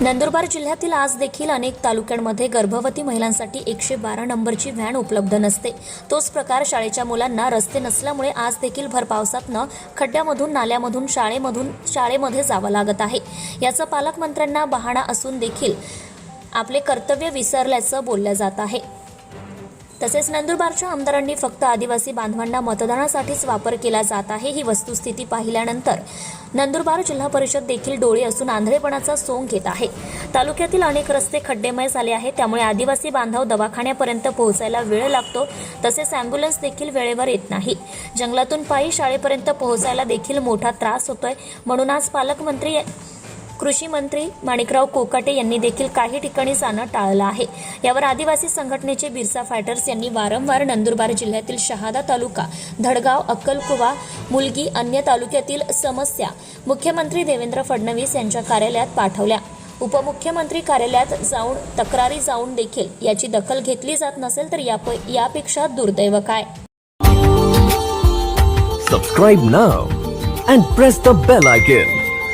नंदुरबार जिल्ह्यातील आज देखील अनेक तालुक्यांमध्ये गर्भवती महिलांसाठी एकशे बारा नंबरची व्हॅन उपलब्ध नसते. तोच प्रकार शाळेच्या मुलांना रस्ते नसल्यामुळे आज देखील भर पावसातनं खड्ड्यामधून नाल्यामधून शाळेमधून शाळेमध्ये जावं लागत आहे. याचं पालकमंत्र्यांना बहाणा असून देखील आपले कर्तव्य विसरल्याचं बोललं जात आहे. तसेच नंदुरबारच्या आमदारांनी फक्त आदिवासी बांधवांना मतदानासाठीच वापर केला जात आहे ही वस्तुस्थिती पाहिल्यानंतर नंदुरबार जिल्हा परिषद देखील डोळे असून आंधळेपणाचा सोंग घेत आहे. तालुक्यातील अनेक रस्ते खड्डेमय झाले आहेत त्यामुळे आदिवासी बांधव दवाखान्यापर्यंत पोहोचायला वेळ लागतो तसेच अँब्युलन्स देखील वेळेवर येत नाही. जंगलातून पायी शाळेपर्यंत पोहोचायला देखील मोठा त्रास होतोय म्हणून आज पालकमंत्री कृषी मंत्री माणिकराव कोकाटे यांनी देखील काही ठिकाणी जाणं टाळलं आहे. यावर आदिवासी संघटनेचे बिरसा फायटर्स यांनी वारंवार नंदुरबार जिल्ह्यातील शहादा तालुका धडगाव अक्कलकुवा मुलगी अन्य तालुक्यातील समस्या मुख्यमंत्री देवेंद्र फडणवीस यांच्या कार्यालयात पाठवल्या. उपमुख्यमंत्री कार्यालयात जाऊन तक्रारी जाऊन देखील याची दखल घेतली जात नसेल तर याप यापेक्षा दुर्दैव काय? Subscribe now and press the bell icon